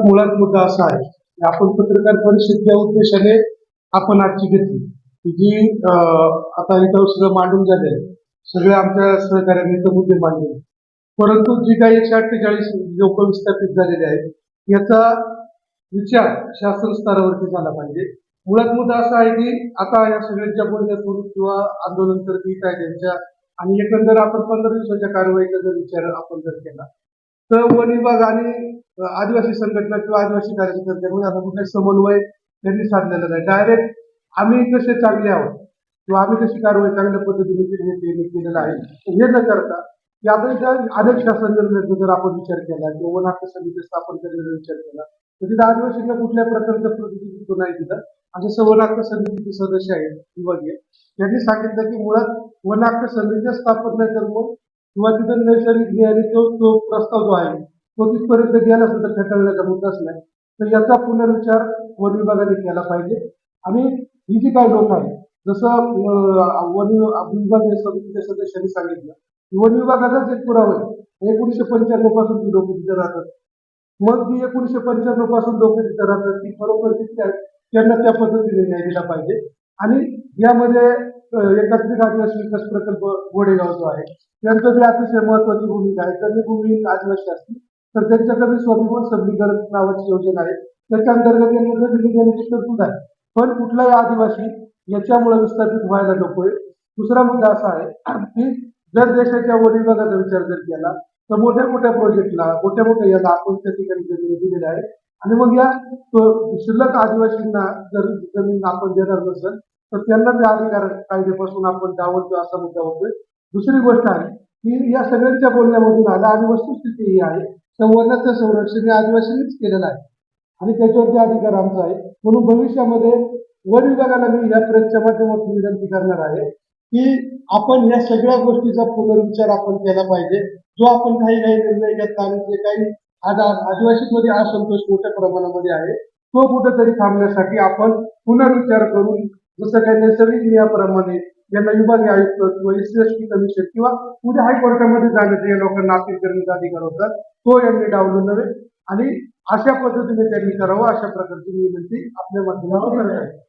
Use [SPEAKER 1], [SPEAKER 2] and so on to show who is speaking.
[SPEAKER 1] मुळात मुद्दा असा आहे की आपण पत्रकार परिषद या उद्देशाने आपण आजची घेतली. की जी आता इथं सगळं मांडून झाले सगळे आमच्या सहकार्याने इथं मुद्दे मांडले. परंतु जी काही एकशे अठ्ठेचाळीस लोक विस्थापित झालेले आहेत याचा विचार शासन स्तरावरती झाला पाहिजे. मुळात मुद्दा असा आहे की आता या सगळ्यांच्या बोलण्यातून किंवा आंदोलन करती कायद्यांच्या आणि एकंदर आपण पंधरा दिवसाच्या कारवाईचा जर विचार आपण जर केला तर वन विभाग आणि आदिवासी संघटना किंवा आदिवासी कार्यकर्त्यांमध्ये आता कुठे समन्वय त्यांनी साधलेला नाही. डायरेक्ट आम्ही कसे चांगले आहोत किंवा आम्ही कशी कारवाई चांगल्या पद्धतीने केली केलेलं आहे हे न करता की आता इथं अनेक शासन निर्णयाचा जर आपण विचार केला किंवा वन हक्क समिती स्थापन करण्याचा विचार केला तर तिथं आदिवासींना कुठल्या प्रकारचं प्रतिनिधित्व नाही तिथं. आणि सवन हक्क समितीचे सदस्य आहेत विभागीय. त्यांनी सांगितलं की मुळात वन हक्क समिती स्थापन नाही तर मग किंवा तिथं नैसर्गिक न्यायाने तो तो प्रस्ताव जो आहे तो तिथपर्यंत गेला असेल तर फेटाळण्याचा मुद्दाच नाही. तर याचा पुनर्विचार वन विभागाने केला पाहिजे. आणि ही जी काही लोक आहेत जसं वन विभागीय समितीच्या सदस्यांनी सांगितलं वन विभागाचाच एक पुरावा आहे. एकोणीशे पंच्याण्णवपासून ती लोक तिथे राहतात. मग ती एकोणीशे पंच्याण्णवपासून लोक तिथे राहतात ती बरोबर तिथे त्यांना त्या पद्धतीने न्याय दिला पाहिजे. आणि यामध्ये एकात्मिक आदिवासी विकास प्रकल्प गोडेगाव जो आहे त्यांचं बी अतिशय महत्वाची भूमिका आहे त्यांनी भूमी आदिवासी असतील तर त्यांच्याकडे स्वाभिमान सबलीकरण नावाची योजना आहे. त्याच्या अंतर्गत यांना दिली देण्याची तरतूद आहे. पण कुठलाही आदिवासी याच्यामुळे विस्थापित व्हायला नकोय दुसरा मुद्दा असा आहे की जर देशाच्या वन विभागाचा विचार जर केला तर मोठ्या मोठ्या प्रोजेक्टला मोठ्या मोठ्या याला आपण त्या ठिकाणी जमिनी दिलेल्या आहे. आणि मग या तो- शिल्लक आदिवासींना जर जमीन आपण देणार नसेल तर त्यांना त्या अधिकार कायद्यापासून आपण डावलतो असा मुद्दा होतोय. दुसरी गोष्ट आहे की या सगळ्यांच्या बोलण्यामधून आला आणि वस्तुस्थिती ही आहे. संवर्णाचं संरक्षण हे आदिवासींनीच केलेलं आहे. आणि त्याच्यावरती अधिकार आमचा आहे. म्हणून भविष्यामध्ये वन विभागाला मी या प्रेसच्या माध्यमातून विनंती करणार आहे की आपण या सगळ्या गोष्टीचा पुनर्विचार आपण केला पाहिजे. जो आपण काही काही निर्णय घेतला आणि जे काही आज आदिवासीमध्ये असंतोष मोठ्या प्रमाणामध्ये आहे तो कुठेतरी थांबण्यासाठी आपण पुनर्विचार करून जसं काही नैसर्गिक नियमाप्रमाणे यांना विभागीय आयुक्त किंवा एस टी कमिशन किंवा उद्या हायकोर्टामध्ये जाण्याचा या लोकांना अपील करण्याचा अधिकार होता तो यांनी डावलू नव्हे आणि अशा पद्धतीने त्यांनी करावं अशा प्रकारची विनंती आपल्या माध्यमातून करत आहे.